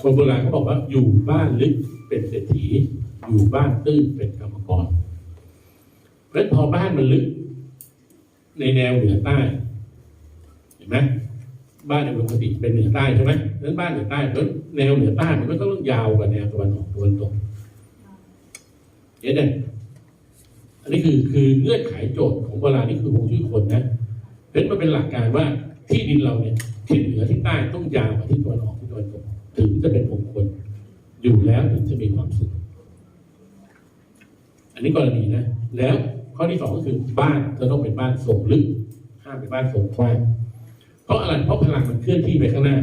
คนโบราณเขาบอกว่าอยู่บ้านลึกเป็นเศรษฐี อยู่บ้านตื้นเป็นกรรมกรเพราะฉะนั้นพอบ้านมันลึก ในแนวเหนือใต้ เห็นไหมบ้านในปกติเป็นเหนือใต้ใช่ไหมเพราะฉะนั้นบ้านเหนือใต้เพราะฉะนั้นแนวเหนือใต้มันก็ต้องยาวกว่าแนวตะวันออกตะวันตกเห็นไหมอันนี้คือคือเงื่อนไขโจทย์ของโบราณนี่คือฮวงจุ้ยคนนะเพราะฉะนั้นมันเป็นหลักการว่าที่ดินเราเนี่ยทิศเหนือทิศใต้ต้องยาวกว่าทิศตะวันออกทิศตะวันตก ถึงจะเป็นมงคลอยู่แล้วถึงจะมีความสุข อันนี้กรณีนะ แล้วข้อที่สองก็คือบ้านจะต้องเป็นบ้านทรงลึกห้ามเป็นบ้านทรงกว้างเพราะอะไรเพราะพลังมันเคลื่อนที่ไปข้างหน้า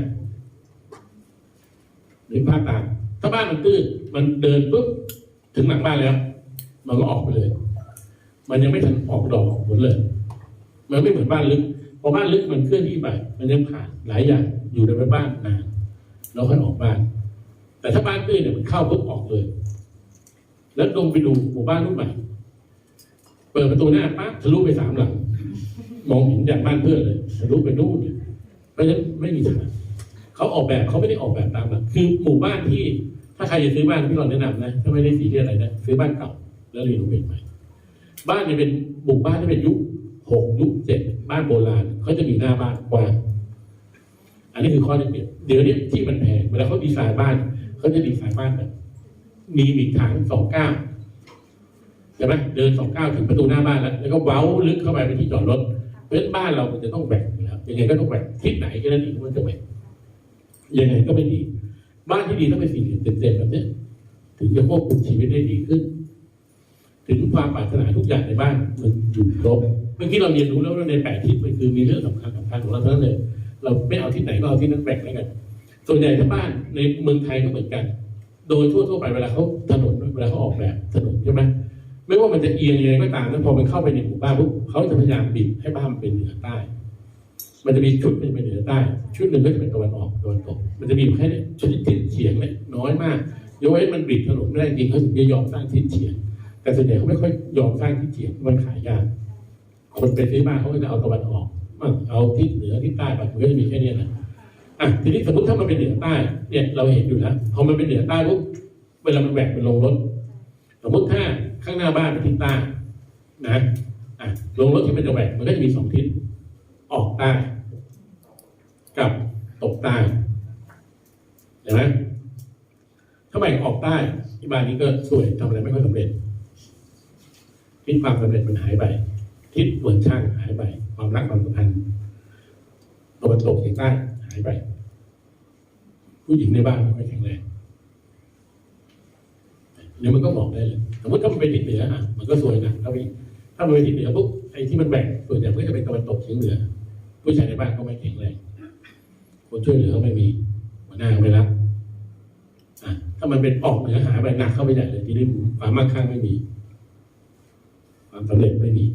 หรือภาพตามถ้าบ้านมันตื้นมันเดินปุ๊บถึงหลังบ้านแล้ว มันก็ออกไปเลย มันยังไม่ทันออกดอกออกผลเลย มันไม่เหมือนบ้านลึกพอบ้านลึกมันเคลื่อนที่ไปมันยังผ่านหลายอย่างอยู่ในบ้านนาน แล้วค่อยออกบ้าน แต่ถ้าบ้านตื้เนี่ยมันเข้าปุ๊บออกเลย แล้วลงไปดูหมู่บ้านรุ่นใหม่เปิดประตูหน้าปั๊บทะลุไปสามหลัง มองเห็นจากบ้านเพื่อนเลยทะลุไปนู่นเลยเพราะฉะนั้นไม่มีทางเขาออกแบบเขาไม่ได้ออกแบบตามหลักคือหมู่บ้านที่ ถ้าใครจะซื้อบ้านพี่เราแนะนำนะถ้าไม่ได้สีเรียอะไรนะซื้อบ้านเก่า แล้วรีโนเวทใหม่บ้านเนี่ยเป็นหมู่บ้านที่เป็นยุคหกยุคเจ็ดบ้านโบราณเขาจะมีหน้าบ้านกว้างอันนี้คือข้อได้เปรียบ เดี๋ยวนี้ที่มันแพงเวลาเขาดีไซน์บ้านเขาจะดีไซน์บ้านแบบมีมีทางสองเก้าใช่ไหมเดินสองเก้าถึงประตูหน้าบ้านแล้ว แล้วก็เว้าลึกเข้าไปไปที่จอดรถเพราะฉะนั้นบ้านเรามันจะต้องแบ่งอยู่แล้วยังไงก็ต้องแบ่งทิศไหนก็ได้ดีมันจะแบ่งยังไงก็ไม่ดี บ้านที่ดีต้องเป็นสี่เหลี่ยมเต็มๆแบบนี้ถึงจะควบคุมชีวิตได้ดีขึ้น ถึงความปรารถนาทุกอย่างในบ้านมันอยู่ครบเมื่อกี้เราเรียนรู้แล้วว่าในแปดทิศมันคือมีเรื่องสำคัญสำคัญของเราทั้งนั้นเลย เราไม่เอาทิศไหนก็เอาที่นั้นแบ่งแล้วกันส่วนใหญ่ถ้าบ้านในเมืองไทยก็เหมือนกัน โดยทั่วทั่วๆไปเวลาเขาถนนเวลาเขาออกแบบถนนใช่ไหมไม่ว่ามันจะเอียงยังไงก็ตามแล้วพอมันเข้าไปในหมู่บ้านปุ๊บเขาจะพยายามบิดให้บ้านมันเป็นเหนือใต้ มันจะมีชุดหนึ่งเป็นเหนือใต้ชุดหนึ่งก็จะเป็นตะวันออกตะวันตก มันจะมีอยู่แค่นี้ชุดที่ทิศเฉียงเนี่ยน้อยมากยกเว้นมันบิดถนนไม่ได้จริงเขาถึงจะยอมสร้างทิศเฉียง แต่ส่วนใหญ่เขาไม่ค่อยยอมสร้างทิศเฉียงมันขายยากคนไปซื้อบ้านเขาก็จะเอาตะวันออก เอาทิศเหนือทิศใต้ไปมันก็จะมีแค่นี้นะอะทีนี้สมมติถ้ามันเป็นเหนือใต้เนี่ยเราเห็นอยู่แล้วพอมันเป็นเหนือใต้ปุ๊บเวลามันแหวกเป็นลงรถ สมมติถ้าข้างหน้าบ้านเป็นทิศใต้นะอะลงรถที่มันจะแหวกมันก็จะมีสองทิศออกใต้กับตกใต้เห็นไหมถ้าแหวกออกใต้ที่บ้านนี้ก็สวยทำอะไรไม่ค่อยสำเร็จทิศความสำเร็จมันหายไป ทิศเหมือนช่างหายไป ความรักความสัมพันธ์ตะวันตกเฉียงใต้หายไป ผู้หญิงในบ้านไม่แข็งแรงเดี๋ยวมันก็บอกได้เลยสมมติถ้ามันเป็นทิศเหนืออะมันก็สวยนักเข้าไปอีถ้ามันเป็นทิศเหนือปุ๊บไอ้ที่มันแบ่งส่วนใหญ่มันก็จะเป็นตะวันตกเฉียงเหนือ ผู้ชายในบ้านก็ไม่แข็งแรงคนช่วยเหลือไม่มีหัวหน้าไม่รับอะถ้ามันเป็นออกเหนือหายไปหนักเข้าไปใหญ่เลยทีนี้ความมั่งคั่งไม่มี ความสำเร็จไม่มี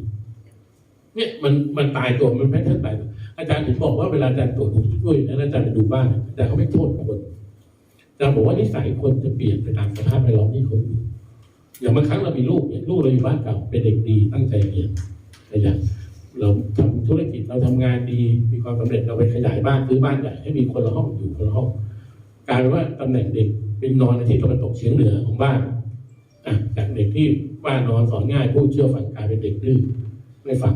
เนี่ยมันมันตายตัวมันแพทเทิร์นตายตัวอาจารย์ถึงบอกว่าเวลาอาจารย์ตรวจดูช่วยนะอาจารย์ไปดูบ้านอาจารย์เขาไม่โทษคนอาจารย์บอกว่านิสัยคนจะเปลี่ยนไปตามสภาพแวดล้อมที่เขาอยู่อย่างบางครั้งเรามีลูกเนี่ยลูกเราอยู่บ้านเก่าเป็นเด็กดีตั้งใจเรียนแต่อย่างเราทำธุรกิจเราทำงานดีมีความสำเร็จเราไปขยายบ้านซื้อบ้านใหญ่ให้มีคนละห้องอยู่คนละห้องกลายเป็นว่าตำแหน่งเด็กเป็นนอนในที่ตะวันตกเฉียงเหนือของบ้านจากเด็กที่ว่านอนสอนง่ายพูดเชื่อฟังกลายเป็นเด็กดื้อไม่ฟัง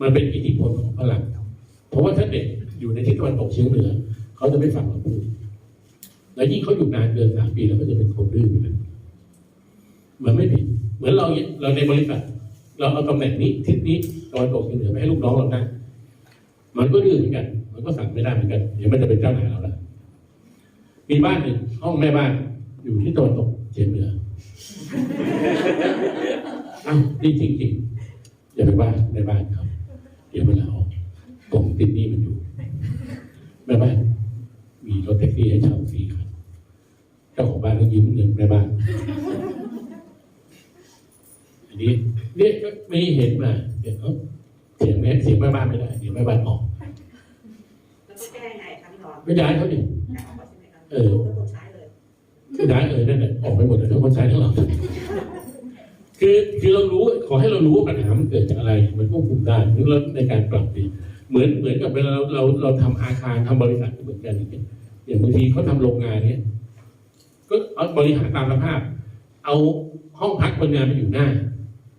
มันเป็นอิทธิพลของพลังเพราะว่าถ้าเด็กอยู่ในที่ตะวันตกเฉียงเหนือเขาจะไม่ฟังเราพูดแล้วยิ่งเขาอยู่นานเกินสามปีแล้วก็จะเป็นคนดื้อไปเลยมันไม่ผิด เหมือนเราเราในบริษัท เราเอาตำแหน่งนี้ทิศนี้ตอนตกเฉียงเหนือไปให้ลูกน้องเรานั่งมันก็ดื้อเหมือนกัน มันก็สั่งไม่ได้เหมือนกันเดี๋ยวมันจะเป็นเจ้านายเราละมีบ้านหนึ่งห้องแม่บ้าน อยู่ที่ตะวันตกเฉียงเหนืออ้าวนี่จริงจริงอย่าไปว่าแม่บ้านเขา เดี๋ยวมันลาออกผมติดหนี้มันอยู่แม่บ้านมีรถแท็กซี่ให้เช่าสี่คันเจ้าของบ้านก็ยืมเงินแม่บ้านอันนี้เนี่ยก็มีเห็นมาเดี๋ยวเขาเสียงแม่เสียงแม่บ้านไม่ได้เดี๋ยวแม่บ้านออกแล้วจะแก้ยังไงคะพี่หนอนก็ย้ายเขาดิย้ายออกมาใช่ไหมคะเออลูกก็ต้องใช้เลยก็ย้ายเออนั่นแหละออกไปหมดเลยทั้งคนใช้ทั้งเรา คือคือเรารู้ขอให้เรารู้ว่าปัญหามันเกิดจากอะไร มันควบคุมได้หรือเราในการปรับดีเหมือนเหมือนกับเวลาเราเราเราทำอาคารทำบริษัทเหมือนกันอย่างบางทีเขาทำโรงงานเนี่ยก็เอาบริหารตามสภาพ เอาห้องพักคนงานไปอยู่หน้า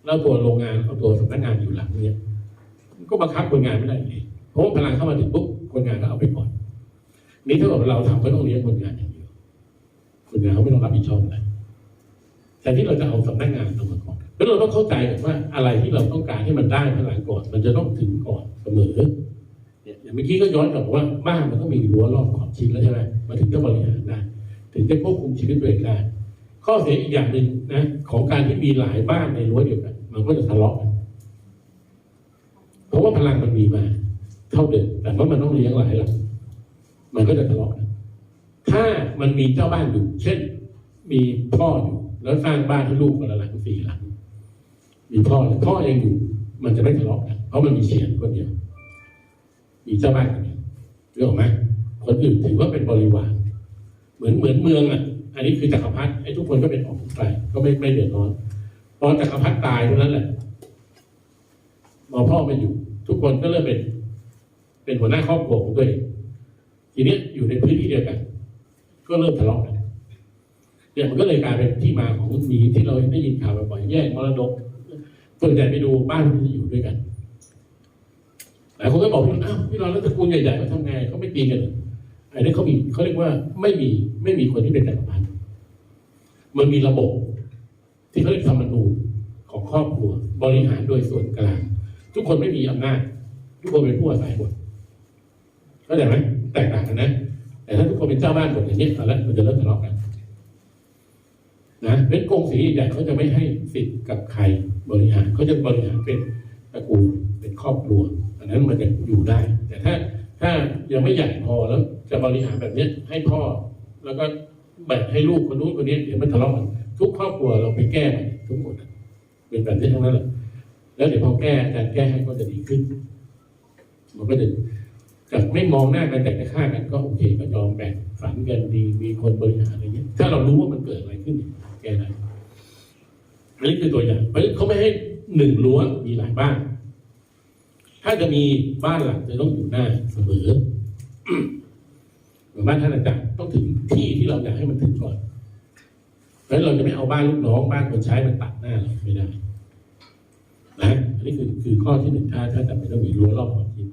แล้วตัวโรงงานเอาตัวสำนักงานอยู่หลังเนี่ยก็บังคับคนงานไม่ได้อยู่ดีเพราะว่าพลังเข้ามาถึงปุ๊บคนงานก็เอาไปก่อน นี่ถ้าเราทำก็ต้องเลี้ยงคนงานอย่างเดียวคนงานเขาไม่ต้องรับผิดชอบอะไร แต่ที่เราจะเอาสำนักงานลงมาก่อนแล้วเราต้องเข้าใจว่าอะไรที่เราต้องการให้มันได้พลังก่อน มันจะต้องถึงก่อนเสมอเนี่ยอย่างเมื่อกี้ก็ย้อนกลับมาว่าบ้านมันต้องมีรั้วรอบขอบชิดแล้วใช่ไหมมันถึงจะบริหารได้ถึงจะควบคุมชีวิตตัวเองได้ข้อเสียอีกอย่างหนึ่งนะของการที่มีหลายบ้านในรั้วเดียวกัน มันก็จะทะเลาะกันเพราะว่าพลังมันมีมา เท่าเดิมแต่ว่ามันต้องเลี้ยงหลายหลังมันก็จะทะเลาะกันถ้ามันมีเจ้าบ้านอยู่ เช่น มีพ่ออยู่ แล้วสร้างบ้านให้ลูกคนละหลังสี่หลัง มีพ่อพ่อยังอยู่ มันจะไม่ทะเลาะกันเพราะมันมีเฉียนคนเดียว มีเจ้าบ้านคนเดียวเรื่องไหมคนอื่นถือว่าเป็นบริวาร เหมือนเหมือนเมืองอะ อันนี้คือจักรพรรดิไอ้ทุกคนก็เป็นออกไกลก็ไม่ไม่เดือดร้อนพอนจักรพรรดิตายเท่านั้นแหละพอพ่อไม่อยู่ ทุกคนก็เริ่มเป็น เป็นหัวหน้าครอบครัวของตัวเองทีนี้อยู่ในพื้นที่เดียวกัน ก็เริ่มทะเลาะกัน เนี่ยมันก็เลยกลายเป็นที่มาของมีที่เราได้ยินข่าวบ่อยๆแย่งมรดกส่วนใหญ่ไปดูบ้านที่อยู่ด้วยกันหลายคนก็บอกว่าอ้าวที่เราแล้วตระกูลใหญ่ๆเขาทำไงเขาไม่ตีกันหรออันนี้เขามีเขาเรียกว่าไม่มีไม่มีคนที่เป็นจักรพรรดิมันมีระบบ ที่เขาเรียกธรรมนูญของครอบครัว บริหารโดยส่วนกลาง ทุกคนไม่มีอำนาจ ทุกคนเป็นผู้อาศัยหมดเข้าใจไหมแตกต่างกันนะ แต่ถ้าทุกคนเป็นเจ้าบ้านหมดอย่างนี้ตอนแรกมันจะเริ่มทะเลาะกัน นะเป็นกงสีใหญ่เขาจะไม่ให้สิทธิ์กับใครบริหารเขาจะบริหารเป็นตระกูลเป็นครอบครัวอันนั้นมันจะอยู่ได้ แต่ถ้าถ้ายังไม่ใหญ่พอแล้ว จะบริหารแบบนี้ให้พ่อ แล้วก็แบ่งให้ลูกคนนู้นคนนี้เดี๋ยวมันทะเลาะกันทุกครอบครัวเราไปแก้ทุกหมดเป็นแบบนี้ทั้งนั้นแหละแล้วเดี๋ยวพอแก้อารแก้ให้ก็จะดีขึ้น มันก็จะจากไม่มองหน้ากันแต่จะฆ่ากันก็โอเคก็ยอมแบ่งฝันกันดีมีคนบริหารอะไรเงี้ยถ้าเรารู้ว่ามันเกิดอะไรขึ้น แก้ได้อันนี้คือตัวอย่างเพราะฉะนั้นเขาไม่ให้หนึ่งรั้วมีหลายบ้าน ถ้าจะมีบ้านหลังจะต้องอยู่หน้าเสมอเหมือนบ้านท่านอาจารย์ต้องถึงที่ที่เราอยากให้มันถึงก่อนเพราะฉะนั้นเราจะไม่เอาบ้านลูกน้องบ้านคนใช้มันตัดหน้าเราไม่ได้นะอันนี้คือคือข้อที่หนึ่งถ้าถ้าจำเป็นต้องมีรั้วรอบขอบชิด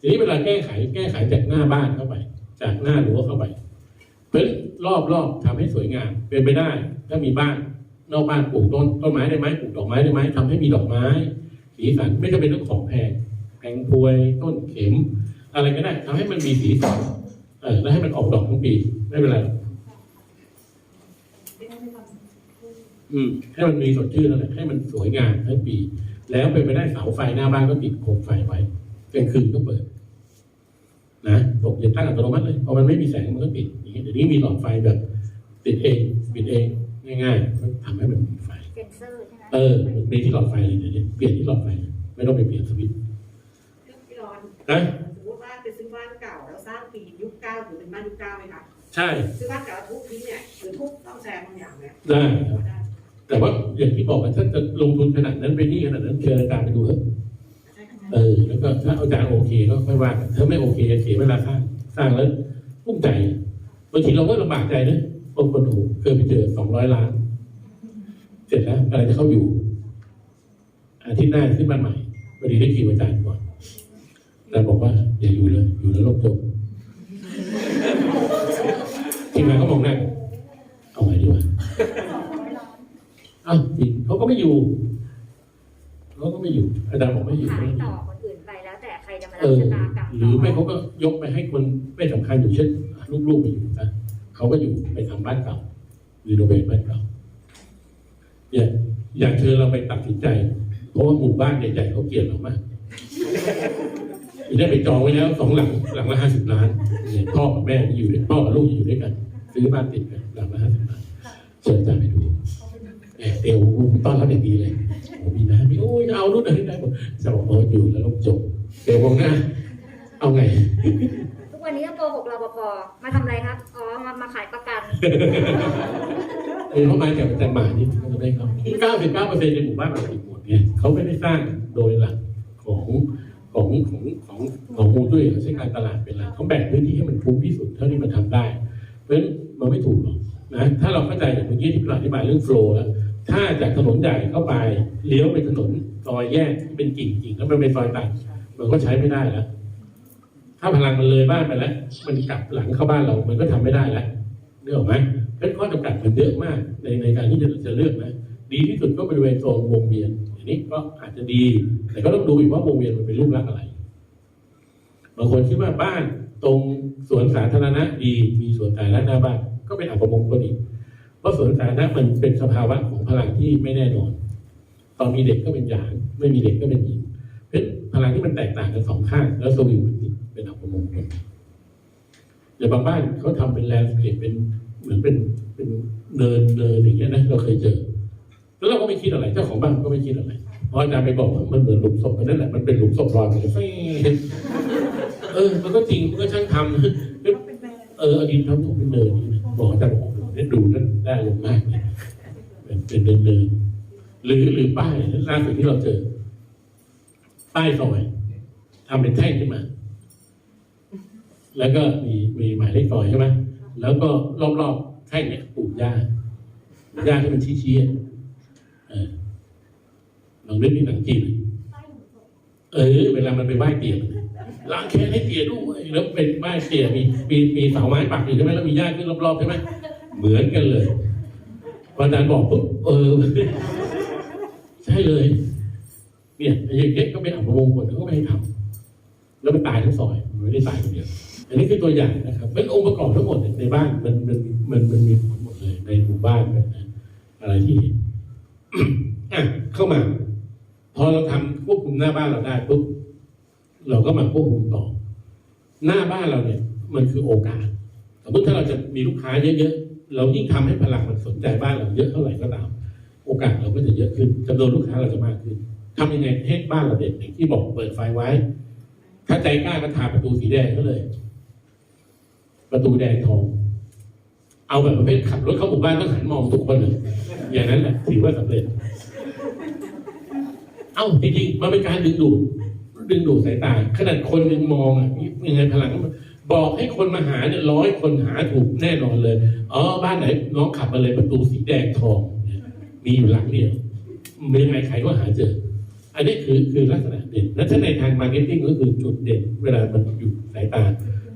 ทีนี้เวลาแก้ไข แก้ไขจากหน้าบ้านเข้าไป จากหน้ารั้วเข้าไปเพราะ รอบรอบทำให้สวยงาม เป็นไปได้ ถ้ามีบ้านนอกบ้านปลูกต้นต้นไม้ได้ไหมปลูกดอกไม้ได้ไหมทำให้มีดอกไม้ สีสันไม่จำเป็นต้องของแพงแพงพวยต้นเข็ม อะไรก็ได้ทำให้มันมีสีสันเออแล้วให้มันออกดอกทั้งปีไม่เป็นไรไม่ต้องไม่ต้องอืมให้มันมีสดชื่นนั่นแหละให้มันสวยงามทั้งปี แล้วเป็นไปได้เสาไฟหน้าบ้านก็ติดโคมไฟไว้กลางคืนก็เปิด นะตกเย็นตั้งอัตโนมัติเลยพอมันไม่มีแสงมันก็ปิดอย่างเงี้ยเดี๋ยวนี้มีหลอดไฟแบบ ติดเองปิดเองง่ายๆก็ทำให้มันมีไฟเซ็นเซอร์ใช่ไหมเออมันเป็นที่หลอดไฟเลยเดี๋ยวนี้เปลี่ยนที่หลอดไฟเลยไม่ต้องไปเปลี่ยนสวิตช์พี่ร้อนนะสมมติว่าเป็นซื้อบ้านเก่าแล้วสร้างปียุคเก้าถือเป็นบ้านยุคเก้าไหมคะใช่ซื้อบ้านเก่าแล้วทุบทิ้งเนี่ยหรือทุบต้องแซมบางอย่างเนี่ยได้ครับได้แต่ว่าอย่างที่บอกว่าถ้าจะลงทุนขนาดนั้นไปนี่ขนาดนั้นเชิญอาจารย์ไปดูเถอะใช่ค่ะ เออ แล้วก็ถ้าอาจารย์โอเคก็ค่ว่ากันถ้าไม่โอเคเสียเวลาสร้างสร้างแล้วกุ้มใจบางทีเราก็ลำบากใจนะบางคนโอ้เคยไปเจอสองร้อยล้าน เสร็จแล้วอะไรจะเข้าอยู่ อาทิตย์หน้าขึ้นบ้านใหม่พอดีได้คิวอาจารย์ก่อนอาจารย์บอกว่า อย่าอยู่เลย อยู่แล้วลกจมทีมงานก็มองหน้าเอาไงดีวะอ้าวเขาก็ไม่อยู่ เขาก็ไม่อยู่ อาจารย์บอกไม่อยู่ขายไม่อยู่ต่อคนอื่นไปแล้วแต่ใครจะมาเอรับอชะตากรรมหรือไม่เขาก็ยกไปให้คนไม่สำคัญอยู่เช่นลูกๆไปอยู่นะเขาก็อยู่ไปทำบ้านเก่ารีโนเวทบ้านเก่าเนี่ยอยากเชิญเราไปตัดสินใจ เพราะว่าหมู่บ้านใหญ่ๆเขาเกลียดเรามากอีได้ไปจองไว้แล้วสองหลังหลังละห้าสิบล้านเนี่ยพ่อกับแม่อยู่ด้วยพ่อกับลูกอยู่ด้วยกันซื้อบ้านติดกันหลังละห้าสิบล้านเชิญอาจารย์ไปดูแอบเอวต้อนรับอย่างดีเลย โอ้มีน้ำมีโอ้ยเอารุ่นอะไรได้หมดจะบอกโอ้อยู่แล้วจบเดี๋ยวมองหน้าเอาไงทุกวันนี้ก็โกหกรปภมาทำอะไรครับอ๋อมามาขายประกันเออเขามาจากอาจารย์หมานี่เขาจะได้เขาเก้าสิบเก้าเปอร์เซ็นต์ในหมู่บ้านเราผิดหมดเนี่ยเขาไม่ได้สร้างโดยหลักของของของของของฮูด้วยเขาใช้การตลาดเป็นหลักเขาแบ่งพื้นที่ให้มันคุ้มที่สุดเท่าที่มันทำได้ราะฉะนั้นมันไม่ถูกหรอกนะถ้าเราเข้าใจอย่างเมื่อกี้ที่เราอธิบายเรื่องโฟล์แล้ว ถ้าจากถนนใหญ่เข้าไปเลี้ยวไปถนนซอยแยกที่เป็นกิ่งๆแล้วมันเป็นซอยตัดมันก็ใช้ไม่ได้แล้ว ถ้าพลังมันเลยบ้านไปแล้ว มันกลับหลังเข้าบ้านเรา มันก็ทำไม่ได้แล้วนึกออกไหมเพราะฉะนั้นข้อจำกัดมันเยอะมากในในการที่จะจะเลือกนะดีที่สุดก็บริเวณโซนวงเวียนอันนี้ก็อาจจะดี แต่ก็ต้องดูอีกว่าวงเวียนมันเป็นรูปลักษณ์อะไรบางคนคิดว่าบ้านตรงสวนสาธารณะดีมีสวนสาธารณะหน้าบ้านก็เป็นอัปมงคลอีก เพราะสวนสาธารณะมันเป็นสภาวะของพลังที่ไม่แน่นอน ตอนมีเด็กก็เป็นหยาง ไม่มีเด็กก็เป็นหญิงเพราะฉะนั้นพลังที่มันแตกต่างกันสองข้าง แล้วสวิงมันเป็นอัปมงคลแต่บางบ้านเขาทำเป็นแลนด์สเคปเป็นเหมือนเป็นเป็นเนินเนินอย่างเงี้ยนะเราเคยเจอ แล้วเราก็ไม่คิดอะไรเจ้าของบ้านก็ไม่คิดอะไรเพราะอาจารย์ไปบอกว่ามันเหมือนหลุมศพอันนั่นแหละมันเป็นหลุมศพลอยไปเลยแฟ่เออ มันก็จริงมันก็ช่างทำเออเอาดินทำถมเป็นเนินนี่นะบอกอาจารย์บอก เนี่ดูนั่นได้ลงมากเลยเป็นเป็นเนินเนินหรือหรือป้ายล่าสุดที่เราเจอ ป้ายซอยทำเป็นแท่งขึ้นมา แล้วก็มีมีหมายเลขซอยใช่ไหมแล้วก็รอบๆแท่งเนี่ยปลูกหญ้าหญ้าที่มันชี้ๆอะเออลองนึกที่หนังจีนเออ เวลามันไปไหว้เตี๋ยมันเนี่ยล้างแค้นให้เตี๋ยด้วยแล้วเป็นไหว้เตี๋ยมีมีมีเสาไม้ปักอยู่ใช่ไหมแล้วมีหญ้าขึ้นรอบๆใช่ไหม เหมือนกันเลยพออาจารย์บอกปุ๊บเออ ใช่เลย เนี่ยไอ้อย่างเงี้ก็เป็นอัปมงคลก็ไม่ให้ทำแล้วมันตายทั้งซอยมันไม่ได้ตายคนเดียวอันนี้คือตัวอย่างนะครับเป็นองค์ประกอบทั้งหมดในบ้านมันมันมันมันมีหมดเลยในหมู่บ้านนะอะไรที่เข้ามา พอเราทำควบคุมหน้าบ้านเราได้ปุ๊บเราก็มาควบคุมต่อ หน้าบ้านเราเนี่ย มันคือโอกาสสมมติถ้าเราจะมีลูกค้าเยอะๆ เรายิ่งทำให้พลังมันสนใจบ้านเราเยอะเท่าไหร่ก็ตาม โอกาสเราก็จะเยอะขึ้นจำนวนลูกค้าเราจะมากขึ้นทำยังไงให้บ้านเราเด่นอย่างที่บอกเปิดไฟไว้ ถ้าใจกล้าก็ทาประตูสีแดงก็เลย ประตูแดงทอง เอาแบบประเภทขับรถเข้าหมู่บ้านต้องหันมองทุกคนเลย อย่างนั้นแหละถือว่าสำเร็จ เอ้าจริงๆมันเป็นการดึงดูดดึงดูดสายตาขนาดคนหนึ่งมองอะยังไงพลังมัน บอกให้คนมาหาเนี่ยร้อยคนหาถูกแน่นอนเลยอ๋อบ้านไหนน้องขับมาเลยประตูสีแดงทองมีอยู่หลังเดียวมียังไงใครก็หาเจอ อันนี้คือคือลักษณะเด่นและถ้าในทางมาร์เก็ตติ้งก็คือจุดเด่นเวลามันอยู่สายตา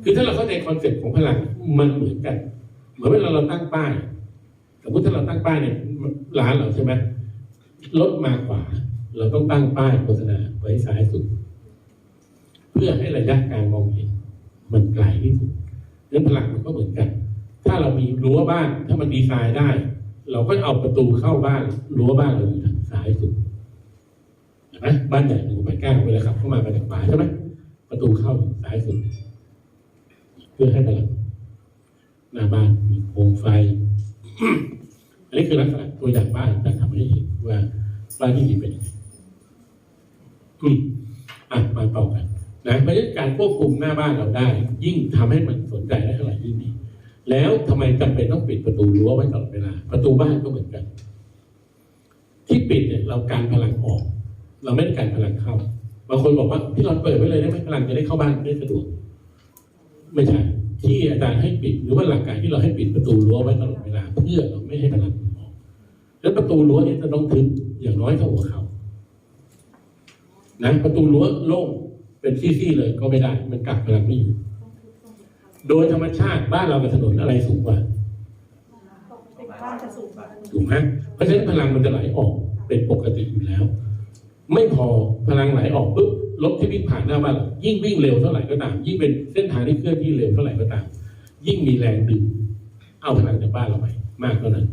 คือถ้าเราเข้าใจคอนเซ็ปต์ของพลังมันเหมือนกันเหมือนเวลาเราตั้งป้ายสมมติถ้าเราตั้งป้ายเนี่ยร้านเราใช่ไหมรถมาขวา เราต้องตั้งป้ายโฆษณาไว้ซ้ายสุด เพื่อให้ระยะการมองเห็น มันไกลที่สุดเรื่องพลังมันก็เหมือนกัน ถ้าเรามีรั้วบ้าน ถ้ามันดีไซน์ได้ เราก็เอาประตูเข้าบ้านรั้วบ้านเราอยู่ทางซ้ายสุดเห็นไหมบ้านใหญ่หนึ่งไปก้าเวลาขับเข้ามาไปทางขวาใช่ไหมประตูเข้าซ้ายสุด เพื่อให้พลังหน้าบ้านมีโคมไฟอันนี้คือลักษณะตัวอย่างบ้านการทำให้เห็นว่าบ้านที่ดีเป็นยังไงอืมอะมาต่อกัน นะเพราะฉะนั้นการควบคุมหน้าบ้านเราได้ ยิ่งทำให้มันสนใจได้เท่าไหร่ยิ่งดีแล้วทำไมจำเป็นต้องปิดประตูรั้วไว้ตลอดเวลา ประตูบ้านก็เหมือนกัน ที่ปิดเนี่ยเราการพลังออก เราไม่ได้การพลังเข้าบางคนบอกว่าพี่เรอนเปิดไว้เลยได้ไหมพลังจะได้เข้าบ้านได้สะดวก ไม่ใช่ที่อาจารย์ให้ปิดหรือว่าหลักการที่เราให้ปิดประตูรั้วไว้ตลอดเวลาเพื่อเราไม่ให้พลังออกแล้วประตูรั้วเนี่ยจะต้องทึบอย่างน้อยเท่าหัวเขานะประตูรั้วโล่ง เป็นซี่ๆเลยก็ไม่ได้ มันกักพลังไม่อยู่ โดยธรรมชาติบ้านเรากับถนนอะไรสูงกว่าบ้านจะสูงกว่าถูกไหมเพราะฉะนั้นพลังมันจะไหลออกเป็นปกติอยู่แล้ว ไม่พอพลังไหลออกปุ๊บรถที่วิ่งผ่านหน้าบ้านเรายิ่งวิ่งเร็วเท่าไหร่ก็ตาม ยิ่งเป็นเส้นทางที่เคลื่อนที่เร็วเท่าไหร่ก็ตาม ยิ่งมีแรงดึงเอาพลังจากบ้านเราไปมากเท่านั้น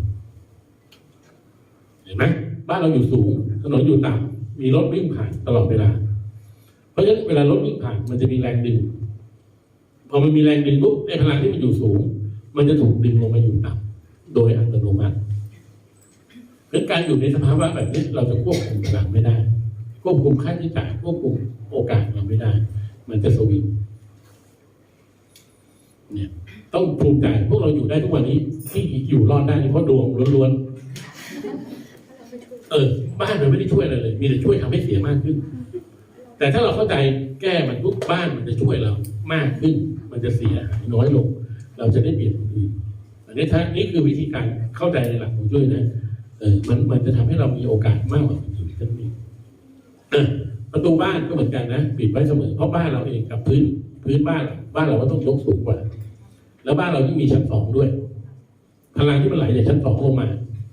เห็นไหมบ้านเราอยู่สูงถนนอยู่ต่ำมีรถวิ่งผ่านตลอดเวลา เพราะฉะนั้นเวลารถวิ่งผ่านมันจะมีแรงดึง พอมันมีแรงดึงปุ๊บไอ้พลังที่มันอยู่สูง มันจะถูกดึงลงมาอยู่ต่ำโดยอัตโนมัติเพราะการอยู่ในสภาวะแบบนี้เราจะควบคุมพลังไม่ได้ ควบคุมค่าใช้จ่ายควบคุมโอกาสเราไม่ได้ มันจะสวิงเนี่ยต้องภูมิใจพวกเราอยู่ได้ทุกวันนี้ ที่อยู่รอดได้นี่เพราะดวงล้วนๆเออบ้านมันไม่ได้ช่วยอะไรเลย มีแต่ช่วยทำให้เสียมากขึ้น แต่ถ้าเราเข้าใจแก้มันปุ๊บบ้านมันจะช่วยเรามากขึ้น มันจะเสียหายน้อยลง เราจะได้เปลี่ยนคนอื่นอันนี้ถ้านี่คือวิธีการเข้าใจในหลักของช่วยนะเออมันมันจะทำให้เรามีโอกาสมากกว่าคนอื่นท่านนี้ประตูบ้านก็เหมือนกันนะปิดไว้เสมอเพราะบ้านเราเองกับพื้นพื้นบ้านบ้านเราก็ต้องยกสูงกว่า แล้วบ้านเราที่มีชั้นสองด้วย พลังที่มันไหลจากชั้นสองลงมา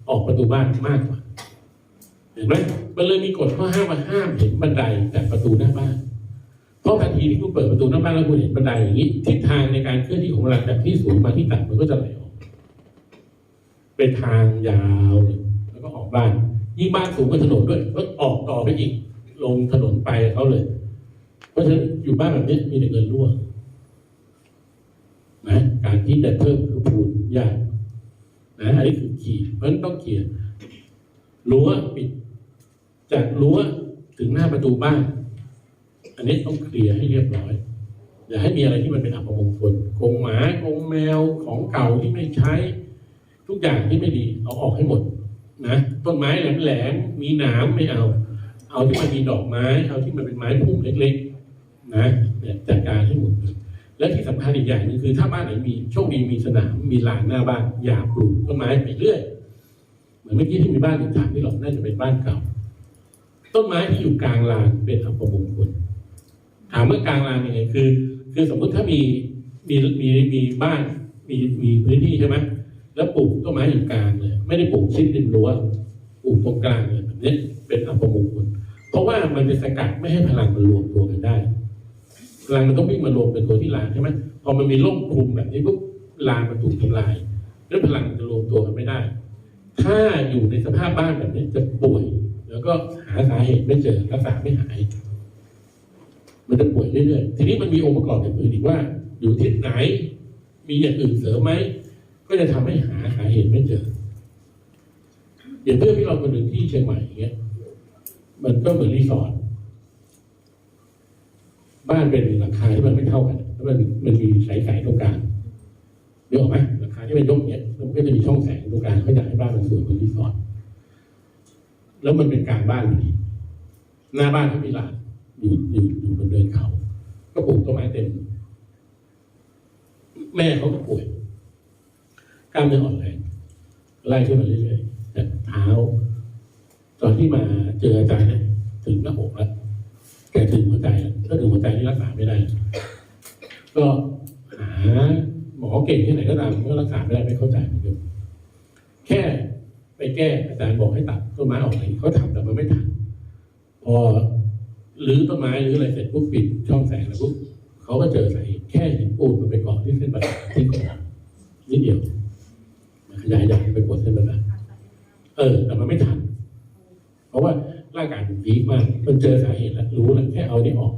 ออกประตูบ้านมากกว่า ห็นไหมมันเลยมีกฎข้อห้ามมาห้ามเห็นบันไดจากประตูหน้าบ้านเพราะทันทีที่คุณเปิดประตูหน้าบ้านแล้วคุณเห็นบันไดอย่างนี้ทิศทางในการเคลื่อนที่ของพลังจากที่สูงมาที่ต่ำมันก็จะไหลออกเป็นทางยาวแล้วก็ออกบ้านยิ่งบ้านสูงกว่าถนนด้วยก็ออกต่อไปอีกลงถนนไปเขาเลย เพราะฉะนั้นอยู่บ้านแบบนี้มีแต่เงินรั่วนะการที่จะเพิ่มคือพูนยากนะอันนี้คือขีดเพราะฉะนั้นต้องเขียนรั้วปิด จากรั้วถึงหน้าประตูบ้าน อันนี้ต้องเคลียร์ให้เรียบร้อยอย่าให้มีอะไรที่มันเป็นอัปมงคลกงหมากงแมวของเก่าที่ไม่ใช้ ทุกอย่างที่ไม่ดีเอาออกให้หมดนะต้นไม้แหลมๆมีหนามไม่เอา เอาที่มันมีดอกไม้เอาที่มันเป็นไม้พุ่มเล็กๆนะเนี่ยจัดการให้หมดและที่สำคัญอีกอย่างหนึงคือถ้าบ้านไหนมีโชคดีมีสนามมีลานหน้าบ้านอย่าปลูกต้นไม้ไปเรื่อย เหมือนเมื่อกี้ที่มีบ้านหนึ่งถามที่หรอกน่าจะเป็นบ้านเก่า ต้นไม้ที่อยู่กลางลานเป็นอัปมงคลถามว่ากลางลานยังไงคือ คือสมมุติถ้ามีมีมีมีบ้านมีมีพื้นที่ใช่ไหมแล้วปลูกต้นไม้อยู่กลางเลยไม่ได้ปลูกชิดริมรั้วปลูกตรงกลางเลยแบบนี้เป็นอัปมงคลเพราะว่ามันจะสกัดไม่ให้พลังมันรวมตัวกันได้พลังมันต้องวิ่งมารวมเป็นตัวที่ลานใช่ไหมพอมันมีร่มคลุมแบบนี้ปุ๊บลานมันถูกทำลายแล้วพลังมันจะรวมตัวกันไม่ได้ ถ้าอยู่ในสภาพบ้านแบบนี้จะป่วย แล้วก็หาสาเหตุไม่เจอรักษาไม่หาย มันจะป่วยเรื่อยๆทีนี้มันมีองค์ประกอบอย่างอื่นอีกว่า อยู่ทิศไหน มีอย่างอื่นเสริมไหมก็จะทำให้หาสาเหตุไม่เจออย่างเพื่อนที่เราคนหนึ่งที่เชียงใหม่อย่างเงี้ย มันก็เหมือนรีสอร์ทบ้านเป็นหลังคาที่มันไม่เท่ากันแล้วมันมันมีสายสายๆตรงกลางเดี๋ยวออกไหมหลังคาที่เป็นยกเนี้ยมันก็จะมีช่องแสงตรงกลางเขาอยากให้บ้านมันสวยเหมือนรีสอร์ท แล้วมันเป็นกลางบ้านพอดีหน้าบ้านเขามีลานอยู่อยู่อยู่บนเดินเขา ก็ปลูกต้นไม้เต็ม แม่เขาก็ป่วยกล้ามเนื้ออ่อนแรงไล่ขึ้นมาเรื่อยๆแต่เท้า ตอนที่มาเจออาจารย์เนี่ยถึงหน้าอกแล้วแกถึงหัวใจแล้วถ้าถึงหัวใจนี่รักษาไม่ได้ ก็หาหมอเก่งที่ไหนก็ตามก็รักษาไม่ได้ไม่เข้าใจเหมือนกันแค่ ไปแก้อาจารย์บอกให้ตัดต้นไม้ออกเลยเขาทำแต่มันไม่ทันพอรื้อต้นไม้หรืออะไรเสร็จปุ๊บปิดช่องแสงแล้วปุ๊บเขาก็เจอสาเหตุแค่หินปูนมันไปเกาะที่เส้นประสาทที่คอนิดเดียวมันขยายใหญ่ไปกดเส้นประสาทเออ แต่มันไม่ทัน เพราะว่าร่างกายมันวีคมากมันเจอสาเหตุแล้วรู้แล้วแค่เอานี่ออก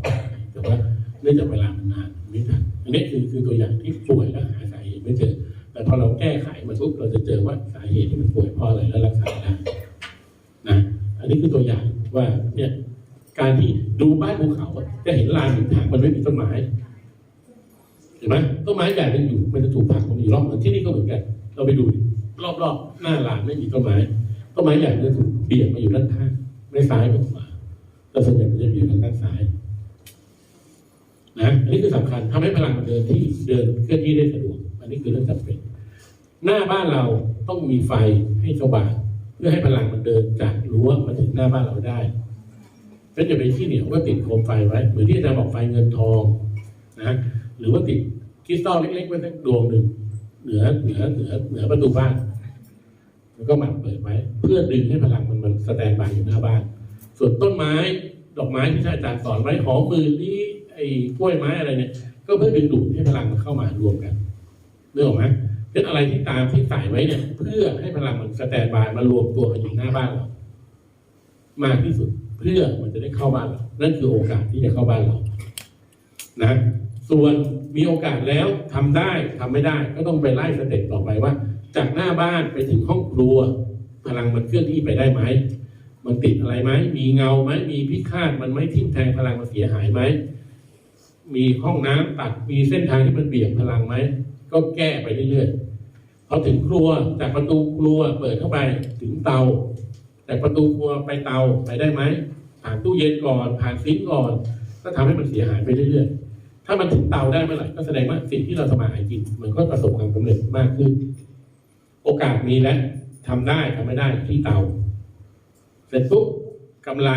แต่ว่าเนื่องจากเวลามันนานไม่ทันอันนี้คือคือตัวอย่างที่ป่วยแล้วหาสาเหตุไม่เจอ แต่พอเราแก้ไขมันปุ๊บเราจะเจอว่าสาเหตุที่มันป่วยเพราะอะไรแล้วรักษาได้นะ อันนี้คือตัวอย่างว่าเนี่ยการที่ดูบ้านภูเขาจะเห็นลานหินทางมันไม่มีต้นไม้เห็นไหมต้นไม้ใหญ่มันอยู่มันจะถูกผักลงอยู่รอบมือนที่นี่ก็เหมือนกัน เราไปดูดิรอบๆหน้าลานไม่มีต้นไม้ต้นไม้ใหญ่มันจะถูกเบี่ยงมาอยู่ด้านข้างไม่ซ้ายก็ขวาแต่ส่วนใหญ่มันจะอยู่ทางด้านซ้ายนะอันนี้คือสำคัญทำให้พลังเดินที่เดินเคลื่อนที่ได้สะดวก นนี้คือเรื่องจำเป็น หน้าบ้านเราต้องมีไฟให้สว่างเพื่อให้พลังมันเดินจากรั้วมาถึงหน้าบ้านเราได้เป็จะเป็นที่เหนียวก็ติดโคมไฟไว้ เหมือนที่อาจารย์บอกไฟเงินทองนะหรือว่าติดคริสตัลเล็กๆไว้สักดวงหนึ่งเหนือเหนือเหนือเหนือประตูบ้านแล้วก็หมั่นเปิดไว้ เพื่อดึงให้พลังมันมันสแตนบายอยู่หน้าบ้าน ส่วนต้นไม้ดอกไม้ที่อาจารย์สอนไว้หอมมือนี้ไอ้กล้วยไม้อะไรเนี่ย ก็เพื่อดึงดูดให้พลังมันเข้ามารวมกัน เรื่องอกไหมเป็นอะไรที่ตามที่ใส่ไว้เนี่ย เพื่อให้พลังมันสแตนบายมารวมตัวกันอยู่หน้าบ้านเรามากที่สุด เพื่อมันจะได้เข้าบ้านเรานั่นคือโอกาสที่จะเข้าบ้านเรา นะ ส่วนมีโอกาสแล้วทำได้ทำไม่ได้ ก็ต้องไปไล่สเต็ปต่อไปว่า จากหน้าบ้านไปถึงห้องครัว พลังมันเคลื่อนที่ไปได้ไหมมันติดอะไรไหม มีเงาไหม มีพิฆาต มันไหมทิ่มแทงพลังมันเสียหายไหม มีห้องน้ำตัด มีเส้นทางที่มันเบี่ยงพลังไหม ก็แก้ไปเรื่อยๆพอถึงครัวจากประตูครัวเปิดเข้าไปถึงเตาจากประตูครัวไปเตาไปได้ไหมผ่านตู้เย็นก่อน ผ่านซิงก่อน ก็ทำให้มันเสียหายไปเรื่อยๆ ถ้ามันถึงเตาได้เมื่อไหร่ก็แสดงว่าสิ่งที่เราสมาหากินมันก็ประสบความสำเร็จมากขึ้น โอกาสมีแล้วทำได้ทำไม่ได้ที่เตา เสร็จปุ๊บกำไร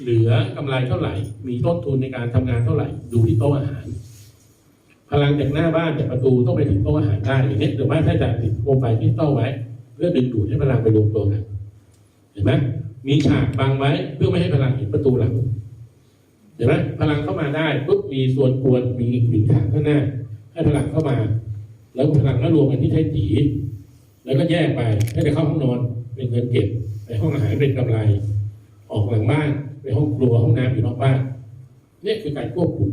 เหลือกำไรเท่าไหร่ มีต้นทุนในการทำงานเท่าไหร่ ดูที่โต๊ะอาหาร พลังจากหน้าบ้านจากประตูต้องไปถึงโต๊ะอาหารได้อย่างนี้หรือว่าถ้าจะติดโคมไฟที่โต๊ะไว้ เพื่อดึงดูดให้พลังไปรวมตัวกันเห็นไหมมีฉากบังไว้เพื่อไม่ให้พลังเห็นประตูหลังเห็นไหมพลังเข้ามาได้ปุ๊บมีส่วนกวนมีหมิ่นฐานข้างหน้า ให้พลังเข้ามา แล้วพลังก็รวมกันที่ไทจีแล้วก็แยกไปให้ไปเข้าห้องนอนเป็นเงินเก็บไปห้องอาหารเป็นกำไร ออกหลังบ้านไปห้องครัวห้องน้ำอยู่นอกบ้านเนี่ยคือการควบคุม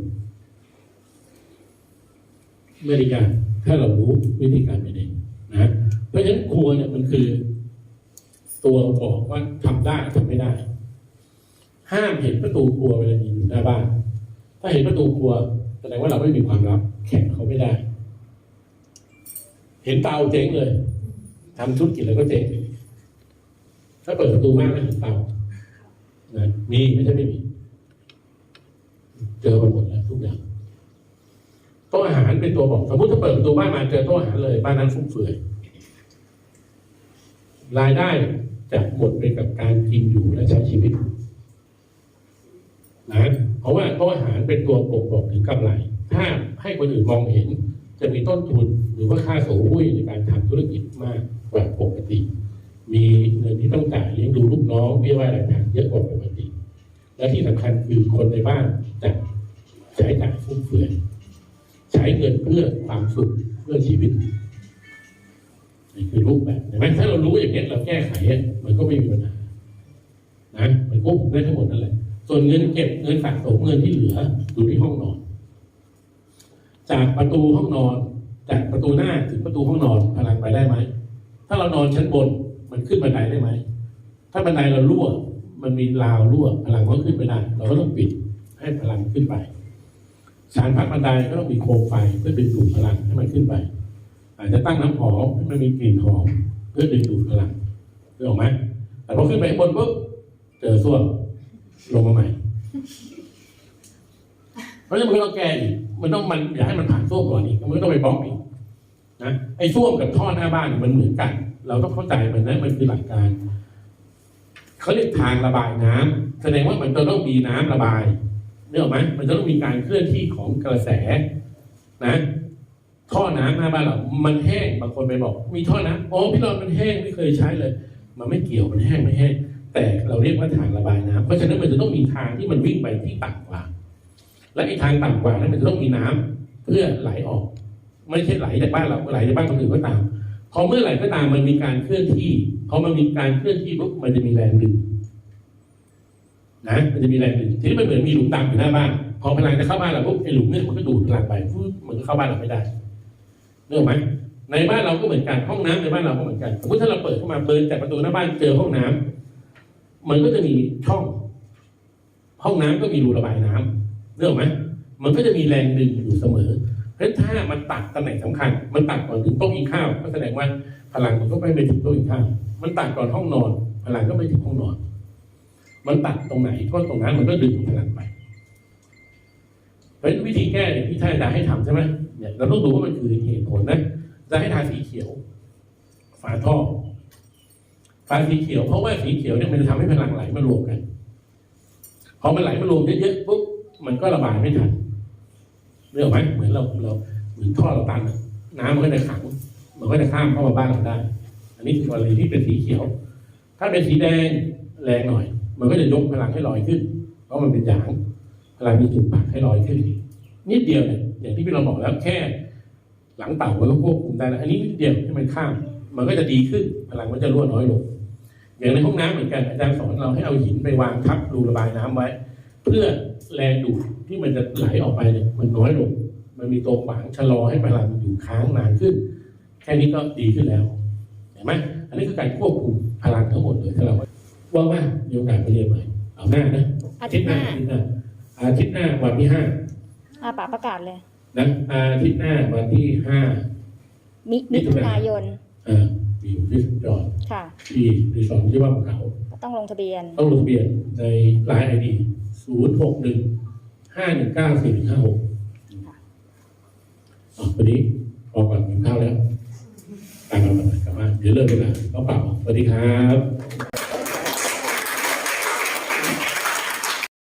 ไม่ได้ยากถ้าเรารู้วิธีการเป็นเองนะเพราะฉะนั้นครัวเนี่ยมันคือ ตัวบอกว่าทำได้ทำไม่ได้ ห้ามเห็นประตูครัวเวลายืนอยู่หน้าบ้าน ถ้าเห็นประตูครัวแสดงว่าเราไม่มีความลับ แข่งเขาไม่ได้ เห็นเตาเจ๊งเลยทำธุรกิจแล้วก็เจ๊งถ้าเปิดประตูบ้านก็เห็นเตานะมีไม่ใช่ไม่มี เจอมาหมดแล้วทุกอย่าง เป็นตัวบอก สมมติถ้าเปิดประตูบ้านมาเจอโต๊ะอาหารเลย บ้านนั้นฟุ่มเฟือยรายได้จะหมดไปกับการกินอยู่และใช้ชีวิตนะเพราะว่าโต๊ะอาหารเป็นตัวบ่งบอกถึงกำไร ถ้าให้คนอื่นมองเห็น จะมีต้นทุนหรือว่าค่าสูงหุ้ยในการทำธุรกิจมากกว่าปกติ มีเงินที่ต้องจ่ายเลี้ยงดูลูกน้องเบี้ยว่าอะไรต่างๆเยอะกว่าปกติ และที่สำคัญคือคนในบ้านจะใช้จ่ายฟุ่มเฟือย ใช้เงินเพื่อความสุขเพื่อชีวิตนี่คือรูปแบบเห็นไหมถ้าเรารู้อย่างนี้เราแก้ไขมันก็ไม่มีปัญหานะมันควบคุมได้ทั้งหมดนั่นแหละ ส่วนเงินเก็บเงินสะสมเงินที่เหลืออยู่ที่ห้องนอน จากประตูห้องนอน จากประตูหน้าถึงประตูห้องนอนพลังไปได้ไหมถ้าเรานอนชั้นบนมันขึ้นบันไดได้ไหมถ้าบันไดเรารั่ว มันมีราวรั่วพลังก็ขึ้นไม่ได้เราก็ต้องปิดให้พลังขึ้นไป ชานพักบันไดก็ต้องมีโคมไฟเพื่อดึงดูดพลังให้มันขึ้นไป อาจจะตั้งน้ำหอมให้มันมีกลิ่นหอมเพื่อดึงดูดพลังรู้ออไหมแต่พอขึ้นไปบนปุ๊บเจอส้วมลงมาใหม่เพราะฉะนั้นมันก็ต้องแก้อีกมันต้องมันอย่าให้มันผ่านส้วมก่อนอีกมันก็ต้องไปบล็อกอีกนะไอ้ส้วมกับท่อหน้าบ้านมันเหมือนกัน เราต้องเข้าใจมันนะมันคือหลักการเขาเรียกทางระบายน้ำแสดงว่ามันจะต้องมีน้ำระบาย เนี่ยหรอกไหมมันจะต้องมีการเคลื่อนที่ของกระแสนะท่อน้ำหน้าบ้านเรา มันแห้ง บางคนไปบอก มีท่อน้ำอ๋อพี่รอนมันแห้งไม่เคยใช้เลย มันไม่เกี่ยว มันแห้งไม่แห้ง แต่เราเรียกว่าทางระบายน้ำเพราะฉะนั้นมันจะต้องมีทางที่มันวิ่งไปที่ต่ำกว่า และไอ้ทางต่ำกว่านั้นมันจะต้องมีน้ำเพื่อไหลออก ไม่ใช่ไหลจากบ้านเราไหลจากบ้านคนอื่นก็ตาม พอเมื่อไหร่ก็ตามมันมีการเคลื่อนที่ พอมันมีการเคลื่อนที่ปุ๊บมันจะมีแรงดึง นะมันจะมีแรงดึงทีนี้มันเหมือนมีหลุมดำอยู่หน้าบ้านพอพลังจะเข้าบ้านเราปุ๊บไอ้หลุมเนี่ยมันก็ดูดพลังไปฟึ๊บมันก็เข้าบ้านเราไม่ได้เรื่องไหมในบ้านเราก็เหมือนกันห้องน้ำในบ้านเราก็เหมือนกันสมมติถ้าเราเปิดเข้ามาเปิดจากประตูหน้าบ้านเจอห้องน้ำมันก็จะมีช่อง ห้องน้ำก็มีรูระบายน้ำเรื่องไหมมันก็จะมีแรงดึงอยู่เสมอเพราะฉะนั้นถ้ามันตัดตำแหน่งสำคัญ มันตัดก่อนถึงโต๊ะกินข้าวก็แสดงว่าพลังมันก็ไม่ไปถึงโต๊ะกินข้าวมันตัดก่อนห้องนอน พลังก็ไม่ถึงห้องนอน มันตัดตรงไหนก็ตรงนั้นมันก็ดึงพลังไปเพราะฉะนั้นวิธีแก้เนี่ยที่ท่านอาจารย์ให้ทำใช่ไหมเนี่ยเราต้องดูว่ามันคือเหตุผลนะจะให้ทาสีเขียว ฝาท่อ ฝาสีเขียวเพราะว่าสีเขียวเนี่ยมันจะทำให้พลังไหลมารวมกันพอมันไหลมารวมเยอะๆปุ๊บมันก็ระบายไม่ทันเรื่องไหมเหมือนเราเราเหมือนท่อเราตันน้ำมันก็จะขังมันก็จะข้ามเข้ามาบ้านเราได้ อันนี้คือกรณีที่เป็นสีเขียว ถ้าเป็นสีแดงแรงหน่อย มันก็จะยกพลังให้ลอยขึ้น เพราะมันเป็นหยางพลังมีจุดปักให้ลอยขึ้น นิดเดียวเนี่ยอย่างที่พี่เราบอกแล้วแค่ หลังเต่ามันก็ควบคุมได้แล้วอันนี้นิดเดียวให้มันข้าม มันก็จะดีขึ้น พลังมันจะรั่วน้อยลงอย่างในห้องน้ำเหมือนกันอาจารย์สอนเราให้เอาหินไปวางทับรูระบายน้ำไว้ เพื่อแรงดูดที่มันจะไหลออกไปเนี่ยมันน้อยลงมันมีตัวขวางชะลอให้พลังอยู่ค้างนานขึ้น แค่นี้ก็ดีขึ้นแล้วเห็นไหมอันนี้คือการควบคุมพลังทั้งหมดเลยถ้าเรา ว่างๆมีโอกาสไปเรียนใหม่เอาหน้านะอาทิตย์หน้า อาทิตย์หน้าอาทิตย์หน้าวันที่ห้าอาป่าประกาศเลย นะอาทิตย์หน้าวันที่ห้า มิมิมิถุถุนานายยนเอ่อมีอยู่ที่สุดยอดค่ะ ที่รีสอร์ทที่ว่าภูเขา ต้องลงทะเบียน ต้องลงทะเบียนในไลน์ไอดีศูนย์หกหนึ่งห้าหนึ่งเก้าสี่หนึ่งห้าหกวันนี้พอก่อนกินข้าวแล้วตามกันมาครับเดี๋ยวเลิกกันนะก็ปรับสวัสดีครับ